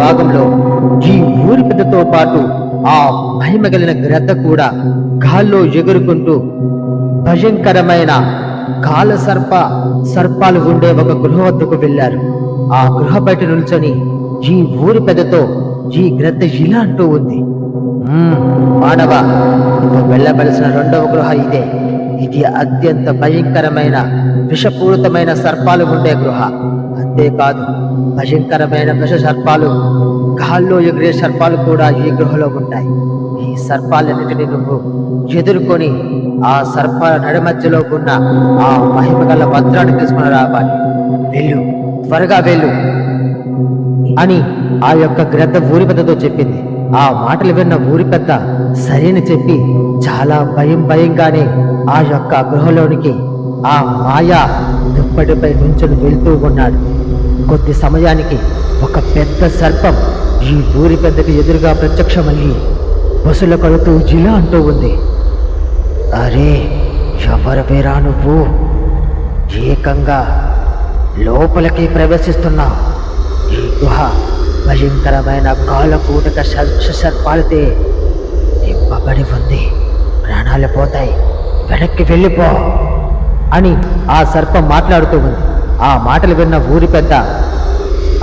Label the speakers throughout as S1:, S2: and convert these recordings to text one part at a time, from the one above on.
S1: భాగంలో ఈ ఊరి పెద్దతో పాటు ఆ మహిమ గ్రద్ద కూడా గాల్లో ఎగురుకుంటూ భయంకరమైన కాల సర్ప సర్పాలు ఉండే ఒక గృహ వద్దకు వెళ్ళారు. ఆ గృహ బయట నిల్చొని ఈ ఊరి పెద్దతో ఈ గ్రద్ద ఇలా అంటూ ఉంది. మానవ నువ్వు వెళ్ళవలసిన రెండవ గృహ ఇదే. ఇది అత్యంత భయంకరమైన విషపూరితమైన సర్పాలు ఉండే గృహ. అంతేకాదు భయంకరమైన విష సర్పాలు గాల్లో ఎగిరే సర్పాలు కూడా ఈ గృహలో ఉంటాయి. ఈ సర్పాలన్నిటిని నువ్వు ఎదుర్కొని ఆ సర్పాల నడిమధ్యలో ఉన్న ఆ మహిమగల భద్రాన్ని తీసుకుని రావాలి. వెళ్ళు త్వరగా వెళ్ళు అని ఆ యొక్క గ్రద్ద ఊరి పెద్దతో చెప్పింది. ఆ మాటలు విన్న ఊరి పెద్ద సరేని చెప్పి చాలా భయం భయంగానే ఆ యొక్క గృహలోనికి ఆ మాయా దుప్పటిపై నుంచుని వెళ్తూ ఉన్నాడు కొద్ది సమయానికి ఒక పెద్ద సర్పం ఈ ఊరి పెద్దకి ఎదురుగా ప్రత్యక్షమయ్యి బస్సుల కడుతూ జిలా అంటూ ఉంది. అరే ఎవరు పేరా నువ్వు? ఏకంగా లోపలికి ప్రవేశిస్తున్నావు ఈ గుహ భయంకరమైన కాలకూటక సర్పాలతే నింపబడి ఉంది. ప్రాణాలు పోతాయి. వెనక్కి వెళ్ళిపో. అని ఆ సర్పం మాట్లాడుతూ ఉంది. ఆ మాటలు విన్న ఊరి పెద్ద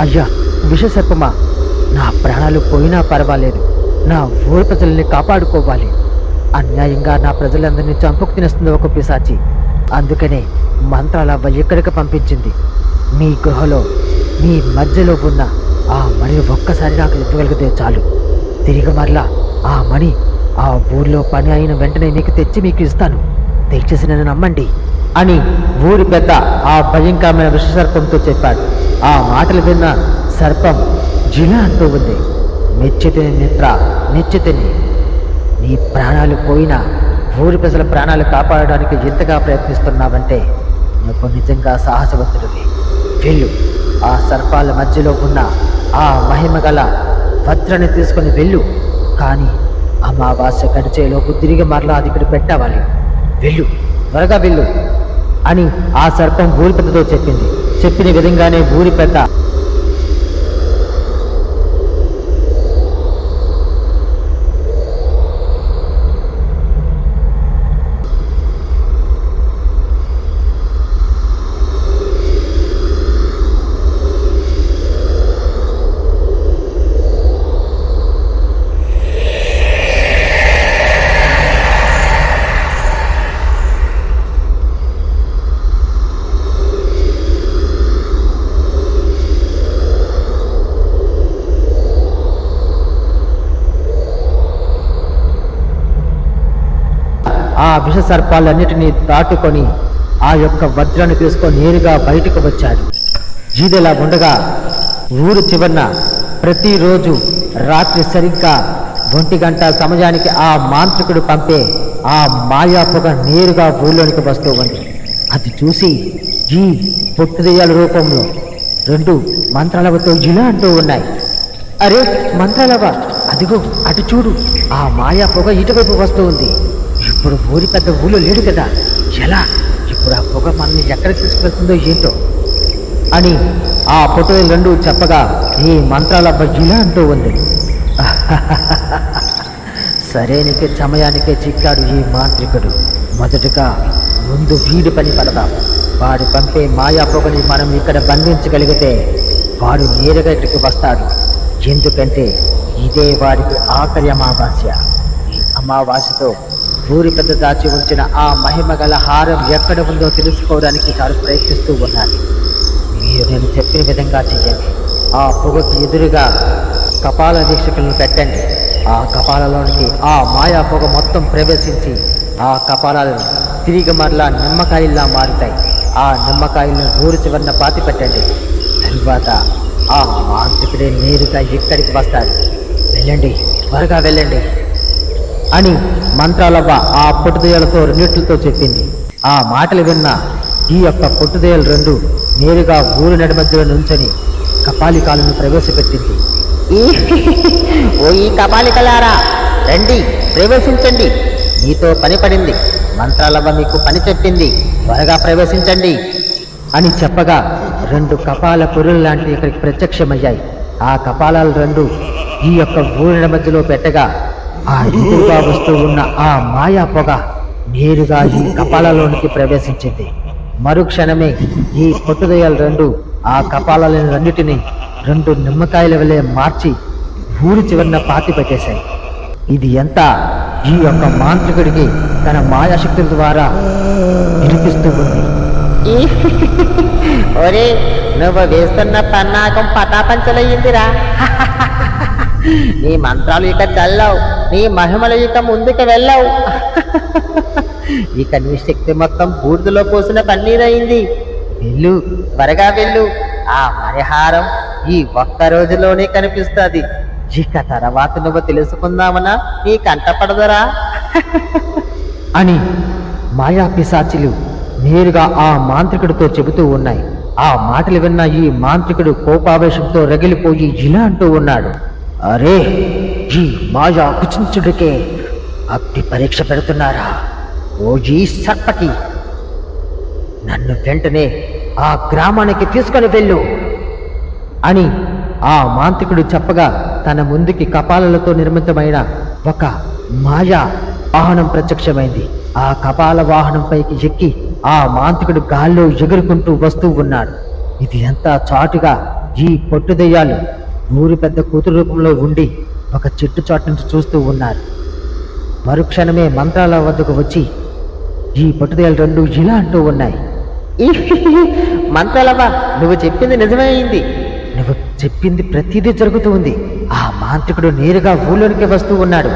S1: అయ్యా విష సర్పమా నా ప్రాణాలు పోయినా పర్వాలేదు. నా ఊరి ప్రజల్ని కాపాడుకోవాలి. అన్యాయంగా నా ప్రజలందరినీ చంపుకు తినేస్తుంది ఒక పిశాచి. అందుకనే మంత్రాల అవ్వ ఇక్కడికి పంపించింది. మీ గృహలో మీ మధ్యలో ఉన్న ఆ మణిని ఒక్కసారి నాకు ఇవ్వగలిగితే చాలు. తిరిగి మరలా ఆ మణి ఆ ఊర్లో పని అయిన వెంటనే మీకు తెచ్చి మీకు ఇస్తాను. దయచేసి నన్ను నమ్మండి. అని ఊరి పెద్ద ఆ భయంకరమైన విషసర్పంతో చెప్పాడు. ఆ మాటలు విన్న సర్పం జిల అంటూ ఉంది. మెచ్చితిని మిత్ర మెచ్చితిని నీ ప్రాణాలు పోయినా ఊరి ప్రజల ప్రాణాలు కాపాడడానికి ఎంతగా ప్రయత్నిస్తున్నావంటే నువ్వు నిజంగా సాహసవంతుడివి. వెళ్ళు. ఆ సర్పాల మధ్యలో ఉన్న ఆ మహిమ గల వజ్రాన్ని తీసుకొని వెళ్ళు. కానీ అమావాస్య గడిచేలోపు తిరిగి మరలా అది ఇక్కడ పెట్టవాలి. వెళ్ళు. త్వరగా వెళ్ళు అని ఆ సర్పం భూరిపెద్దతో చెప్పింది. చెప్పిన విధంగానే భూరిపెద్ద పెద్ద సర్పాలన్నిటినీ దాటుకొని ఆ యొక్క వజ్రాన్ని తీసుకొని నేరుగా బయటకు వచ్చాడు. జీదెలా ఉండగా ఊరు చివరన ప్రతిరోజు రాత్రి సరిగ్గా ఒంటి గంట సమయానికి ఆ మాంత్రికుడు పంపే ఆ మాయా పొగ నేరుగా ఊళ్ళోనికి వస్తూ ఉంది. అది చూసి ఈ పొట్టుదెయ్యాల రూపంలో రెండు మంత్రాలవతో ఇలా అంటూ ఉన్నాయి. అరే మంత్రాలవ అదిగో అటు చూడు ఆ మాయా పొగ ఇటువైపు వస్తూ ఉంది. ఇప్పుడు ఊరి పెద్ద ఊళ్ళో లేడు కదా. ఎలా? ఇప్పుడు ఆ పొగ మనల్ని ఎక్కడికి తీసుకువెళ్తుందో ఏంటో? అని ఆ ఫోటోలు రెండు చెప్పగా ఈ మంత్రాల ఇలా అంటూ ఉంది. సరైనకే సమయానికే చిక్కాడు ఈ మాంత్రికుడు. మొదటగా ముందు వీడి పని పడదాం. వాడు పంపే మాయా పొగని మనం ఇక్కడ బంధించగలిగితే వాడు నేరుగా ఇక్కడికి వస్తాడు. ఎందుకంటే ఇదే వాడికి ఆఖరి అమావాస్య. ఈ అమావాస్యతో భూరి పెద్ద దాచి ఉంచిన ఆ మహిమ గల హారం ఎక్కడ ఉందో తెలుసుకోవడానికి చాలు ప్రయత్నిస్తూ ఉండాలి మీరు నేను చెప్పిన విధంగా చెయ్యండి. ఆ పొగకు ఎదురుగా కపాల దీక్షకులను పెట్టండి. ఆ కపాలలోనికి ఆ మాయా పొగ మొత్తం ప్రవేశించి ఆ కపాలాలను తిరిగి మరలా నిమ్మకాయల్లా మారుతాయి. ఆ నిమ్మకాయలను ఊరి చివరన పాతి పెట్టండి. తరువాత ఆ మాంత్రికుడే నేరుగా ఇక్కడికి వస్తాడు. వెళ్ళండి త్వరగా వెళ్ళండి. అని మంత్రాలవ్వ ఆ పొట్టుదయ్యలతో రెండిట్లతో చెప్పింది. ఆ మాటలు విన్న ఈ యొక్క పొట్టుదయ్యలు రెండు నేరుగా ఊరి నడి మధ్యలో నుంచని కపాలికాలను ప్రవేశపెట్టింది. ఓ ఈ కపాలికలారా రండి ప్రవేశించండి. మీతో పని పడింది. మంత్రాలవ్వ మీకు పని చెప్పింది. త్వరగా ప్రవేశించండి. అని చెప్పగా రెండు కపాల పురులు లాంటివి ఇక్కడికి ప్రత్యక్షమయ్యాయి. ఆ కపాలాలు రెండు ఈ యొక్క ఊరిన మధ్యలో పెట్టగా ఆ ఎదురుగా వస్తూ ఉన్న ఆ మాయా పొగ నేరుగా ఈ కపాలలోనికి ప్రవేశించింది. మరుక్షణమే ఈ పొట్టుదయాలు రెండు ఆ కపాలలోని రెండిటిని రెండు నిమ్మకాయల వలె మార్చి ఊరి చివరిన పాతి పెట్టేశాయి. ఇది ఎంత? ఈ యొక్క మాంత్రికుడికి తన మాయాశక్తుల ద్వారా వినిపిస్తూ ఉంది.
S2: ఒరే నువ్వు వేస్తున్న పన్నాకం పటాపంచలయ్యిందిరా. నీ మంత్రాలు ఇక చల్లవు నీ మహిమలు ఇక ముందుకు వెళ్ళవు.
S1: ఇక నీ శక్తి మొత్తం బూడిదలో పోసిన పన్నీరయింది వెళ్ళు త్వరగా వెళ్ళు. ఆ పరిహారం ఈ ఒక్క రోజులోనే కనిపిస్తుంది. ఇక తర్వాత నువ్వు తెలుసుకుందామనా? నీ కంటపడదరా అని మాయా పిశాచిలు నేరుగా ఆ మాంత్రికుడితో చెబుతూ ఉన్నాయి. ఆ మాటలు విన్న ఈ మాంత్రికుడు కోపావేశంతో రగిలిపోయి ఇలా అంటూ ఉన్నాడు. అరే ఈ మాయా కుచించుడికే అగ్ని పరీక్ష పెడుతున్నారా? ఓజీ సర్పకి. నన్ను వెంటనే ఆ గ్రామానికి తీసుకొని వెళ్ళు అని ఆ మాంత్రికుడు చెప్పగా తన ముందుకి కపాలలతో నిర్మితమైన ఒక మాయా వాహనం ప్రత్యక్షమైంది. ఆ కపాల వాహనంపైకి ఎక్కి ఆ మాంత్రికుడు గాల్లో ఎగురుకుంటూ వస్తూ ఉన్నాడు. ఇది ఎంత చాటుగా ఈ పొట్టుదయ్యాలు ఊరి పెద్ద కూతురు రూపంలో ఉండి ఒక చెట్టు చాటు నుంచి చూస్తూ ఉన్నారు. మరుక్షణమే మంత్రాల వద్దకు వచ్చి ఈ పట్టుదల రెండు ఇలా అంటూ ఉన్నాయి.
S2: మంత్రాలవ్వా నువ్వు చెప్పింది నిజమే అయింది.
S1: నువ్వు చెప్పింది ప్రతిదీ జరుగుతూ ఉంది. ఆ మాంత్రికుడు నేరుగా ఊళ్ళోనికి వస్తూ ఉన్నాడు.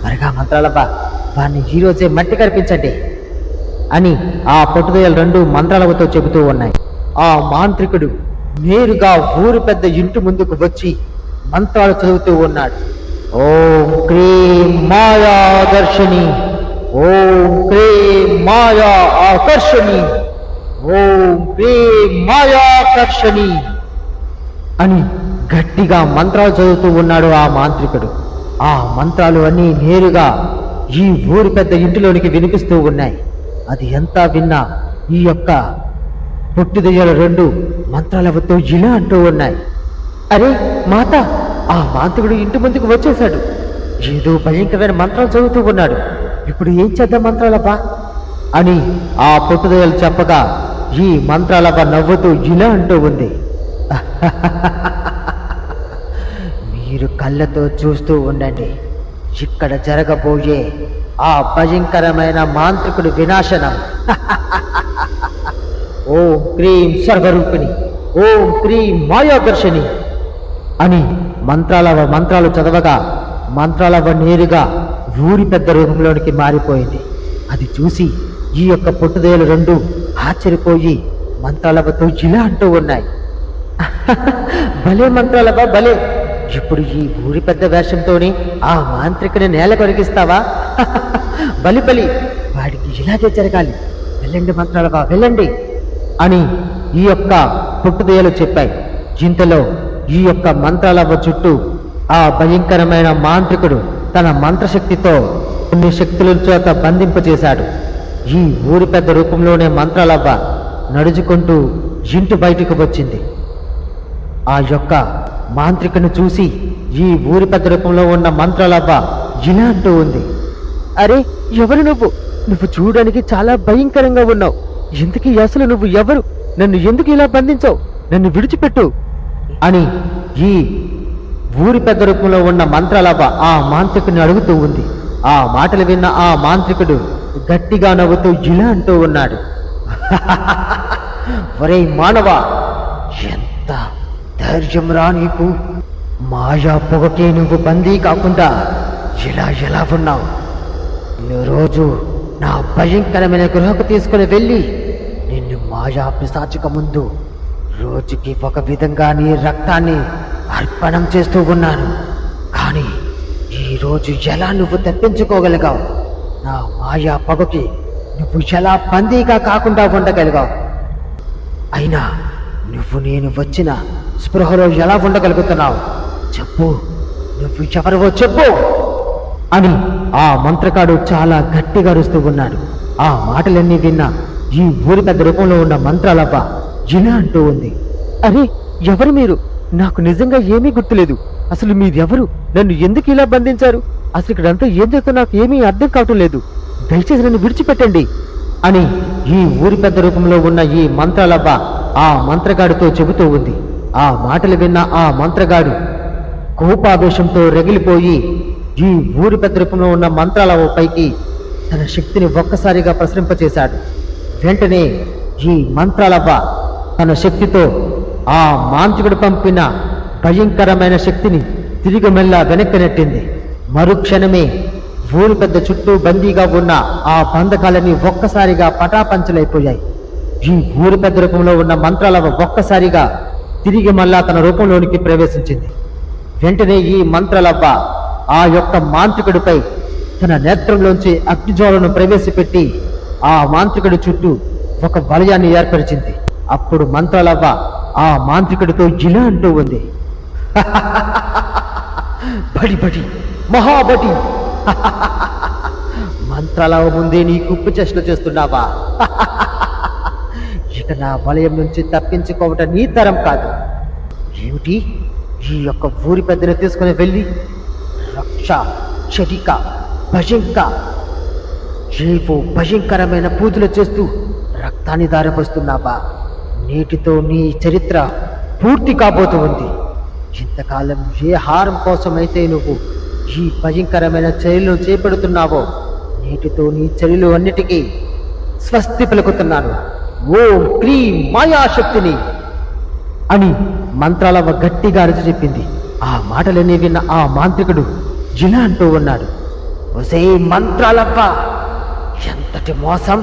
S1: త్వరగా మంత్రాలబ్బా వారిని ఈ రోజే మట్టి కనిపించండి అని ఆ పట్టుదల రెండు మంత్రాలతో చెబుతూ ఉన్నాయి. ఆ మాంత్రికుడు నేరుగా ఊరు పెద్ద ఇంటి ముందుకు వచ్చి మంత్రాలు చదువుతూ ఉన్నాడు. ఓం క్రీం మాయా దర్శిని ఓం క్రీం మాయా ఆకర్షణి ఓం క్రీం మాయాకర్షణి అని గట్టిగా మంత్రాలు చదువుతూ ఉన్నాడు ఆ మాంత్రికుడు. ఆ మంత్రాలు అన్నీ నేరుగా ఈ ఊరి పెద్ద ఇంటిలోనికి వినిపిస్తూ ఉన్నాయి. అది ఎంత విన్నా ఈ యొక్క పుట్టిదయ్యలు రెండు మంత్రాలతో ఇలా అంటూ ఉన్నాయి. అరే మాత ఆ మాంత్రికుడు ఇంటి ముందుకు వచ్చేశాడు. ఏదో భయంకరమైన మంత్రాలు చదువుతూ ఉన్నాడు. ఇప్పుడు ఏం చేద్దాం మంత్రాలబ్బా అని ఆ పొట్టుదయలు చెప్పగా ఈ మంత్రాలబ్బ నవ్వుతూ ఇలా అంటూ ఉంది. మీరు కళ్ళతో చూస్తూ ఉండండి. ఇక్కడ జరగబోయే ఆ భయంకరమైన మాంత్రికుడి వినాశనం. ఓం క్రీం సర్వరూపిణి ఓం క్రీం మాయాదర్శిని అని మంత్రాల మంత్రాలు చదవగా మంత్రాలవ నేరుగా ఊరి పెద్ద రూపంలోనికి మారిపోయింది. అది చూసి ఈ యొక్క పుట్టుదేలు రెండు ఆశ్చర్యపోయి మంత్రాలవతో ఇలా అంటూ ఉన్నాయి. భలే మంత్రాలవ భలే! ఇప్పుడు ఈ ఊరి పెద్ద వేషంతోని ఆ మాంత్రికుని నేల కొరిగిస్తావా బలి బలి వాడికి ఇలాగే జరగాలి. వెళ్ళండి మంత్రాలవా వెళ్ళండి. అని ఈ యొక్క పుట్టుదయలు చెప్పాయి. ఇంతలో ఈ యొక్క మంత్రాలవ్వ చుట్టూ ఆ భయంకరమైన మాంత్రికుడు తన మంత్రశక్తితో కొన్ని శక్తుల చేత బంధింపచేశాడు ఈ ఊరి పెద్ద రూపంలోనే మంత్రాలవ్వ నడుచుకుంటూ ఇంటి బయటకు వచ్చింది. ఆ యొక్క మాంత్రికుని చూసి ఈ ఊరి పెద్ద రూపంలో ఉన్న మంత్రాలవ్వ ఇలా అంటూ ఉంది. అరే ఎవరు నువ్వు? నువ్వు చూడడానికి చాలా భయంకరంగా ఉన్నావు. ఎందుకీ అసలు నువ్వు ఎవరు? నన్ను ఎందుకు ఇలా బంధించావు? నన్ను విడిచిపెట్టు. అని ఈ ఊరి పెద్ద రూపంలో ఉన్న మంత్రాలవ్వ ఆ మాంత్రికుని అడుగుతూ ఉంది. ఆ మాటలు విన్న ఆ మాంత్రికుడు గట్టిగా నవ్వుతూ ఇలా అంటూ ఉన్నాడు. ఒరే మానవ ఎంత ధైర్యం రా నీకు? మాయా పొగకే నువ్వు బందీ కాకుండా ఇలా ఎలా ఉన్నావు? రోజు నా భయంకరమైన గృహకు తీసుకుని వెళ్ళి నిన్ను మాయా పిశాచిక ముందు రోజుకి ఒక విధంగా నీ రక్తాన్ని అర్పణం చేస్తూ ఉన్నాను. కానీ ఈ రోజు ఎలా నువ్వు తప్పించుకోగలిగావు? నా మాయా పొగకి నువ్వు ఎలా పందీగా కాకుండా ఉండగలిగావు? అయినా నువ్వు నేను వచ్చిన స్పృహలో ఎలా ఉండగలుగుతున్నావు? చెప్పు. నువ్వు ఎవరివో చెప్పు. అని ఆ మంత్రకాడు చాలా గట్టిగా అరుస్తూ ఉన్నాడు. ఆ మాటలన్నీ విన్న ఈ ఊరి పెద్ద రూపంలో ఉన్న మంత్రాలవ్వ ఇలా అంటూ ఉంది. అరే ఎవరు మీరు? నాకు నిజంగా ఏమీ గుర్తులేదు. అసలు మీరెవరు? నన్ను ఎందుకు ఇలా బంధించారు? అసలు ఇక్కడంతా ఏం చేస్తా నాకు ఏమీ అర్థం కావటం లేదు. దయచేసి నన్ను విడిచిపెట్టండి అని ఈ ఊరి పెద్ద రూపంలో ఉన్న ఈ మంత్రాలబ్బ ఆ మంత్రగాడితో చెబుతూ ఉంది. ఆ మాటలు విన్న ఆ మంత్రగాడు కోపావేశంతో రగిలిపోయి ఈ ఊరి పెద్ద రూపంలో ఉన్న మంత్రాల పైకి తన శక్తిని ఒక్కసారిగా ప్రసరింపచేశాడు. వెంటనే ఈ మంత్రాలవ్వ తన శక్తితో ఆ మాంత్రికుడు పంపిన భయంకరమైన శక్తిని తిరిగి మెల్ల వెనక్కి నెట్టింది మరుక్షణమే ఊరి పెద్ద చుట్టూ బందీగా ఉన్న ఆ బంధకాలన్నీ ఒక్కసారిగా పటాపంచలైపోయాయి. ఈ ఊరి పెద్ద రూపంలో ఉన్న మంత్రాలవ్వ ఒక్కసారిగా తిరిగి మళ్ళా తన రూపంలోనికి ప్రవేశించింది. వెంటనే ఈ మంత్రాలవ్వ ఆ యొక్క మాంత్రికుడిపై తన నేత్రంలోంచి అగ్నిజ్వాలను ప్రవేశపెట్టి ఆ మాంత్రికుడి చుట్టూ ఒక వలయాన్ని ఏర్పరిచింది. అప్పుడు మంత్రాలవ్వ ఆ మాంత్రికుడితో ఇలా అంటూ ఉంది. బడి బడి మహాబడి మంత్రాలవ ముందే నీ కుప్పు చేష్టలు చేస్తున్నావా? ఇక నా వలయం నుంచి తప్పించుకోవటం నీ తరం కాదు. ఏమిటి? ఈ యొక్క ఊరి పెద్దను తీసుకుని వెళ్ళి రక్ష చటిక భజంక రేపు భయంకరమైన పూజలు చేస్తూ రక్తాన్ని దారపోస్తున్నావా? నేటితో నీ చరిత్ర పూర్తి కాబోతూ ఉంది. ఇంతకాలం ఏ హారం కోసమైతే నువ్వు ఈ భయంకరమైన చర్యలు చేపడుతున్నావో నేటితో నీ చర్యలు అన్నిటికీ స్వస్తి పలుకుతున్నాను. ఓం క్రీం మాయాశక్తిని! అని మంత్రాలవ్వ గట్టిగా అరిచి చెప్పింది. ఆ మాటలనే విన్న ఆ మాంత్రికుడు జిలా అంటూ ఉన్నాడు ఒసే మంత్రాలవ్వ! ఎంతటి మోసం?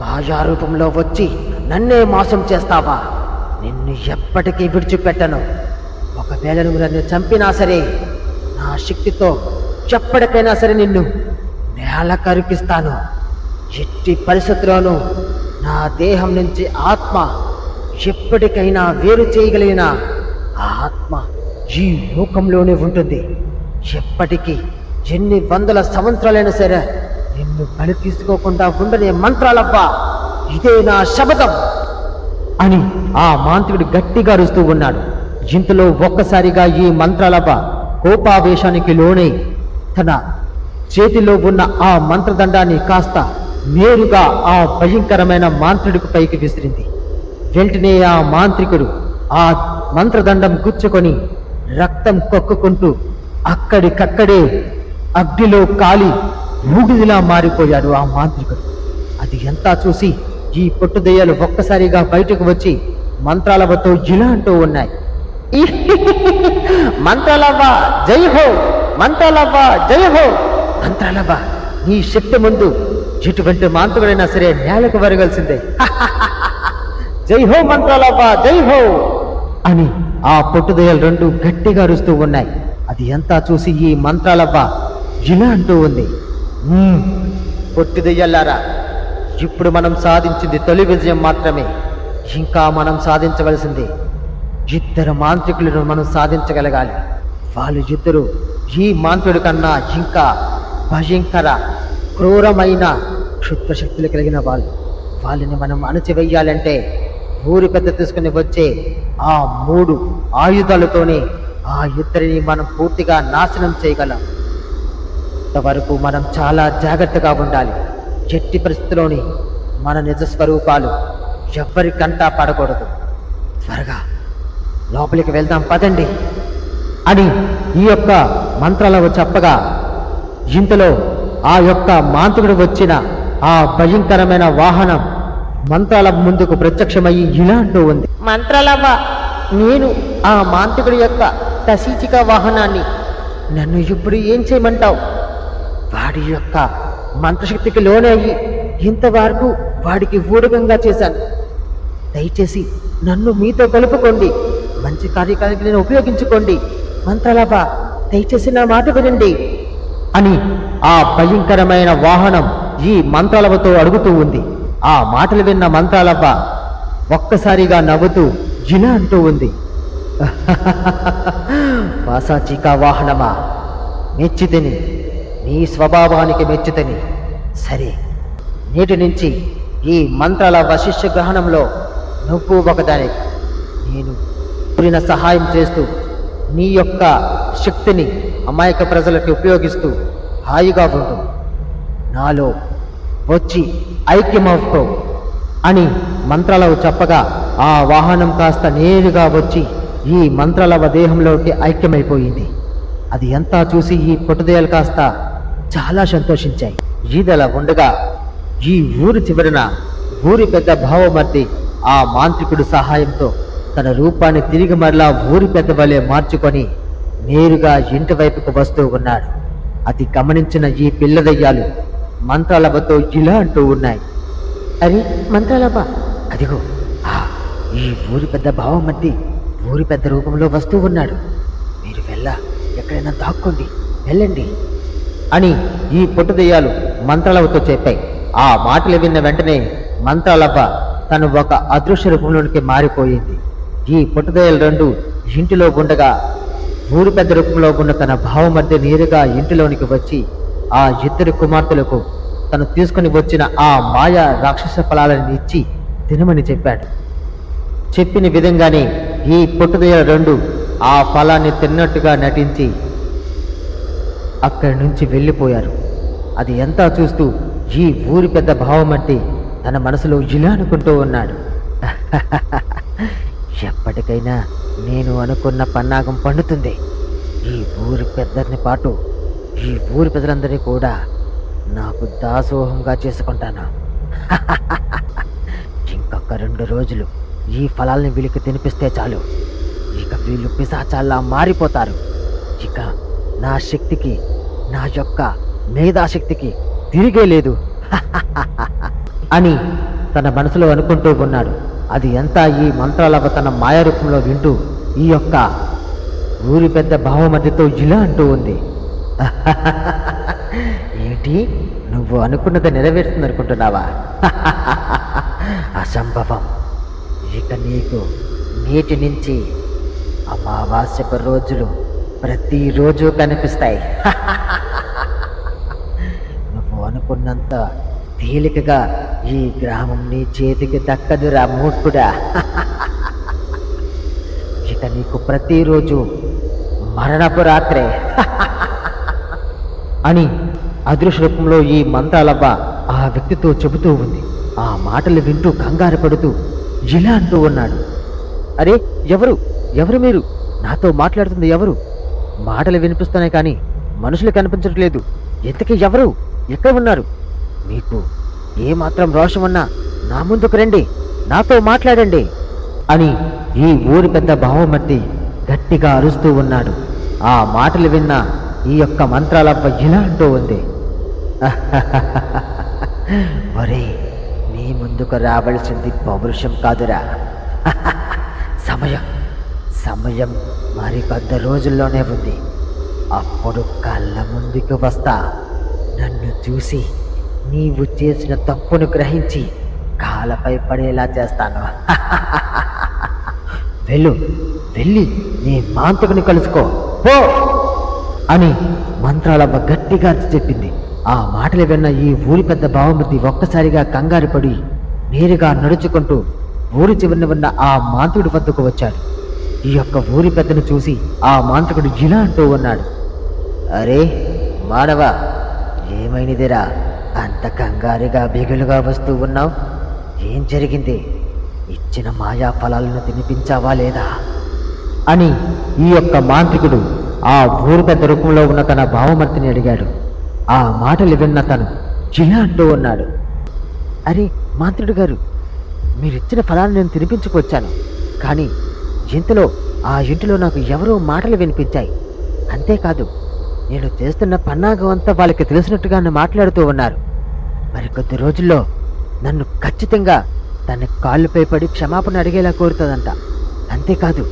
S1: మాయారూపంలో వచ్చి నన్నే మోసం చేస్తావా? నిన్ను ఎప్పటికీ విడిచిపెట్టను. ఒకవేళ నువ్వు నన్ను చంపినా సరే నా శక్తితో ఎప్పటికైనా సరే నిన్ను నేల కరిపిస్తాను ఎట్టి పరిస్థితుల్లోనూ నా దేహం నుంచి ఆత్మ ఎప్పటికైనా వేరు చేయగలిగిన ఆత్మ ఈ లోకంలోనే ఉంటుంది. ఎప్పటికీ ఎన్ని వందల సంవత్సరాలైనా సరే నిన్ను బలి తీసుకోకుండా ఉండనే మంత్రాలబ్బా. ఇదే నా శబదం అని ఆ మాంత్రికుడు గట్టిగా అరుస్తూ ఉన్నాడు. ఇంతలో ఒక్కసారిగా ఈ మంత్రాలబ్బ కోపావేశానికి లోనై తన చేతిలో ఉన్న ఆ మంత్రదండాన్ని కాస్త నేరుగా ఆ భయంకరమైన మాంత్రుడికి పైకి విసిరింది. వెంటనే ఆ మాంత్రికుడు ఆ మంత్రదండం గుచ్చుకొని రక్తం కొక్కుకుంటూ అక్కడికక్కడే అగ్నిలో కాలి మూడిదిలా మారిపోయాడు ఆ మాంత్రికుడు. అది ఎంతా చూసి ఈ పొట్టుదయ్యాలు ఒక్కసారిగా బయటకు వచ్చి మంత్రాలవతో ఇలా అంటూ ఉన్నాయి. మంత్రాలవ్వ జై హో! మంత్రాలవ్వ జై హో! మంత్రాలవ్వ నీ శక్తి ముందు ఎటువంటి మాంత్రికుడైనా సరే నేలకు వరగలసిందే. జై హో మంత్రాలవ్వ జై హో! అని ఆ పొట్టుదయలు రెండు గట్టిగా అరుస్తూ ఉన్నాయి. అది ఎంత చూసి ఈ మంత్రాలవ్వ ఇలా అంటూ ఉంది. పొట్టిదయ్యల్లారా ఇప్పుడు మనం సాధించింది తొలి విజయం మాత్రమే. ఇంకా మనం సాధించవలసింది ఇద్దరు మాంత్రికులను మనం సాధించగలగాలి. వాళ్ళు ఇద్దరు ఈ మాంత్రుడి కన్నా ఇంకా భయంకర క్రూరమైన క్షుద్రశక్తులు కలిగిన వాళ్ళు. వాళ్ళని మనం అణచివేయాలంటే ఊరి పెద్ద తీసుకుని వచ్చే ఆ మూడు ఆయుధాలతోనే ఆ ఇద్దరిని మనం పూర్తిగా నాశనం చేయగలం. అంతవరకు మనం చాలా జాగ్రత్తగా ఉండాలి. చెట్టి పరిస్థితిలోని మన నిజ స్వరూపాలు ఎవ్వరికంటా పడకూడదు. త్వరగా లోపలికి వెళ్దాం పదండి. అని ఈ యొక్క మంత్రాలు చెప్పగా ఇంతలో ఆ యొక్క మాంత్రికుడు వచ్చిన ఆ భయంకరమైన వాహనం మంత్రాల ముందుకు ప్రత్యక్షమయ్యి ఇలా అంటూ ఉంది. మంత్రాలవ్వ నేను ఆ మాంత్రికుడి యొక్క తసీచిక వాహనాన్ని నన్ను ఇప్పుడు ఏం చేయమంటావు? వాడి యొక్క మంత్రశక్తికి లోనయ్యి ఇంతవరకు వాడికి ఊడకంగా చేశాను. దయచేసి నన్ను మీతో కలుపుకోండి. మంచి కార్యక్రమానికి నేను ఉపయోగించుకోండి. మంత్రాలభ దయచేసి నా మాట వినండి అని ఆ భయంకరమైన వాహనం ఈ మంత్రాలవతో అడుగుతూ ఉంది. ఆ మాటలు విన్న మంత్రాలవ్వ ఒక్కసారిగా నవ్వుతూ జిన అంటూ ఉంది. వాసాచికా వాహనమా? మెచ్చితిని. నీ స్వభావానికి మెచ్చుతని. సరే నేటి నుంచి ఈ మంత్రాల వశిష్ఠ గ్రహణంలో నువ్వు ఒకదాని నేను కూడిన సహాయం చేస్తూ నీ యొక్క శక్తిని అమాయక ప్రజలకి ఉపయోగిస్తూ హాయిగా ఉండు. నాలో వచ్చి ఐక్యమవుకో అని మంత్రాలవు చెప్పగా ఆ వాహనం కాస్త నేరుగా వచ్చి ఈ మంత్రాలవ దేహంలోకి ఐక్యమైపోయింది. అది ఎంత చూసి ఈ పొట్టుదయలు కాస్త చాలా సంతోషించాయి. ఈదలా ఉండగా ఈ ఊరి చివరన ఊరి పెద్ద భావమర్తి ఆ మాంత్రికుడి సహాయంతో తన రూపాన్ని తిరిగి మరలా ఊరి పెద్ద వలె మార్చుకొని నేరుగా ఇంటి వైపుకు వస్తూ ఉన్నాడు. అది గమనించిన ఈ పిల్లదయ్యాలు మంత్రాలభతో ఇలా అంటూ ఉన్నాయి. అరే మంత్రాలభ అదిగో ఆ, ఈ ఊరి పెద్ద భావమర్తి ఊరి పెద్ద రూపంలో వస్తూ ఉన్నాడు. మీరు వెళ్ళ ఎక్కడైనా దాక్కోండి వెళ్ళండి. అని ఈ పొట్టుదెయ్యాలు మంత్రాలవతో చెప్పాయి. ఆ మాటలు విన్న వెంటనే మంత్రాలవ్వ తను ఒక అదృశ్య రూపంలోనికి మారిపోయింది. ఈ పొట్టుదయ్యలు రెండు ఇంటిలో ఉండగా ఊరి పెద్ద రూపంలో ఉన్న తన భావమధ్య నేరుగా ఇంటిలోనికి వచ్చి ఆ ఇద్దరు కుమార్తెలకు తను తీసుకుని వచ్చిన ఆ మాయా రాక్షస ఫలాలను ఇచ్చి తినమని చెప్పాడు. చెప్పిన విధంగానే ఈ పొట్టుదయ్యల రెండు ఆ ఫలాన్ని తిన్నట్టుగా నటించి అక్కడి నుంచి వెళ్ళిపోయారు. అది ఎంతా చూస్తూ ఈ ఊరి పెద్ద భావమట్టి తన మనసులో ఇలా అనుకుంటూ ఉన్నాడు. ఎప్పటికైనా నేను అనుకున్న పన్నాగం పండుతుంది. ఈ ఊరి పెద్దరిని పాటు ఈ ఊరి పెద్దలందరినీ కూడా నాకు దాసోహంగా చేసుకుంటాను. ఇంకొక రెండు రోజులు ఈ ఫలాల్ని వీళ్ళకి తినిపిస్తే చాలు. ఇక వీళ్ళు పిశాచాల్లా మారిపోతారు. ఇక నా శక్తికి నా యొక్క మేధాశక్తికి తిరిగే లేదు. అని తన మనసులో అనుకుంటూ ఉన్నాడు. అది ఎంత ఈ మంత్రాలవ తన మాయారూపంలో వింటూ ఈ యొక్క ఊరి పెద్ద భావమతితో ఇలా అంటూ ఉంది. ఏంటి? నువ్వు అనుకున్నది నెరవేరుతుంది అనుకుంటున్నావా? అసంభవం. ఇక నీకు నేటి నుంచి అమావాస్యపు రోజులు ప్రతిరోజు కనిపిస్తాయి. నువ్వు అనుకున్నంత తేలికగా ఈ గ్రామం నీ చేతికి దక్కదురా మూర్ఖుడా. ఇక నీకు ప్రతిరోజు మరణపు రాత్రే. అని అదృశ్య రూపంలో ఈ మంత్రాలవ్వ ఆ వ్యక్తితో చెబుతూ ఉంది. ఆ మాటలు వింటూ కంగారు పడుతూ ఇలా అంటూ ఉన్నాడు. అరే ఎవరు? ఎవరు మీరు? నాతో మాట్లాడుతుంది ఎవరు? మాటలు వినిపిస్తున్నాయి కానీ మనుషులు కనిపించట్లేదు. ఇంతకీ ఎవరు? ఎక్కడ ఉన్నారు? మీకు ఏమాత్రం రోషం ఉన్నా నా ముందుకు రండి నాతో మాట్లాడండి అని ఈ ఊరి పెద్ద భావమట్టి గట్టిగా అరుస్తూ ఉన్నాడు. ఆ మాటలు విన్న ఈ యొక్క మంత్రాలప్ప ఇలా అంటూ ఉంది. ఒరే నీ ముందుకు రావలసింది పౌరుషం కాదురా. సమయం సమయం మరి కొద్ది రోజుల్లోనే ఉంది అప్పుడు కళ్ళ ముందుకు వస్తా. నన్ను చూసి నీవు చేసిన తప్పును గ్రహించి కాలపై పడేలా చేస్తాను. వెళ్ళు వెళ్ళి నీ మాంతకుని కలుసుకో. పో! అని మంత్రాలమ్మ గట్టిగా చెప్పింది. ఆ మాటలు విన్న ఈ ఊరి పెద్ద భావమూర్తి ఒక్కసారిగా కంగారు పడి నేరుగా నడుచుకుంటూ ఊరి చివరిన ఉన్న ఆ మాంతుడి వద్దకు వచ్చాడు. ఈ యొక్క ఊరి పెద్దను చూసి ఆ మాంత్రికుడు ఇలా అంటూ ఉన్నాడు. అరే మానవ ఏమైనదిరా? అంత కంగారుగా బిగులుగా వస్తూ ఉన్నావు? ఏం జరిగింది? ఇచ్చిన మాయా ఫలాలను తినిపించావా లేదా? అని ఈ యొక్క మాంత్రికుడు ఆ ఊరి పెద్ద రూపంలో ఉన్న తన భావమర్తిని అడిగాడు. ఆ మాటలు విన్న తను ఇలా అంటూ ఉన్నాడు. అరే మాంత్రుడు గారు మీరిచ్చిన ఫలాన్ని నేను తినిపించుకొచ్చాను. కానీ ఇంతలో ఆ ఇంటిలో నాకు ఎవరో మాటలు వినిపించాయి. అంతేకాదు నేను చేస్తున్న పన్నాగం అంతా వాళ్ళకి తెలిసినట్టుగా మాట్లాడుతూ ఉన్నారు. మరి కొద్ది రోజుల్లో నన్ను ఖచ్చితంగా తన కాళ్ళుపై పడి క్షమాపణ అడిగేలా కోరుతుందంట. అంతేకాదు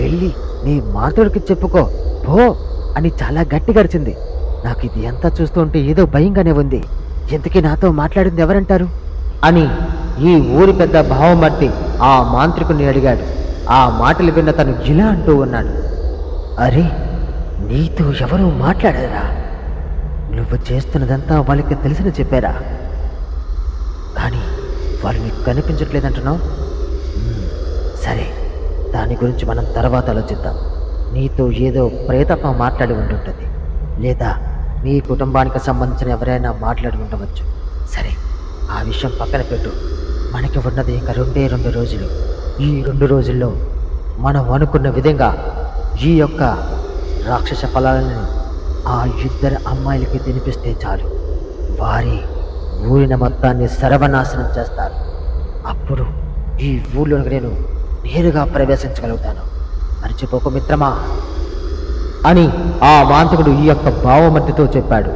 S1: వెళ్ళి నీ మాతృడికి చెప్పుకో పో అని చాలా గట్టి గడిచింది నాకు ఇది ఎంత చూస్తుంటే ఏదో భయంగానే ఉంది. ఎంతకీ నాతో మాట్లాడింది ఎవరంటారు? అని ఈ ఊరి పెద్ద భావమర్తి ఆ మాంత్రికుని అడిగాడు. ఆ మాటలు విన్న తను ఇలా అంటూ ఉన్నాడు. అరే నీతో ఎవరూ మాట్లాడారా? నువ్వు చేస్తున్నదంతా వాళ్ళకి తెలిసిన చెప్పారా? కానీ వాళ్ళు నీకు కనిపించట్లేదంటున్నావు? సరే దాని గురించి మనం తర్వాత ఆలోచిద్దాం. నీతో ఏదో ప్రేతత్వం మాట్లాడి ఉంటుంటుంది లేదా మీ కుటుంబానికి సంబంధించిన ఎవరైనా మాట్లాడి ఉండవచ్చు. సరే ఆ విషయం పక్కన పెట్టు. మనకి ఉన్నది ఇంకా రెండే రెండు రోజులు. ఈ రెండు రోజుల్లో మనం అనుకున్న విధంగా ఈ యొక్క రాక్షస ఫలాలను ఆ ఇద్దరు అమ్మాయిలకి తినిపిస్తే చాలు. వారి ఊరిన మొత్తాన్ని సర్వనాశనం చేస్తారు. అప్పుడు ఈ ఊళ్ళోకి నేను నేరుగా ప్రవేశించగలుగుతాను. మర్చిపోకు మిత్రమా? అని ఆ మాంతకుడు ఈ యొక్క భావమతితో చెప్పాడు.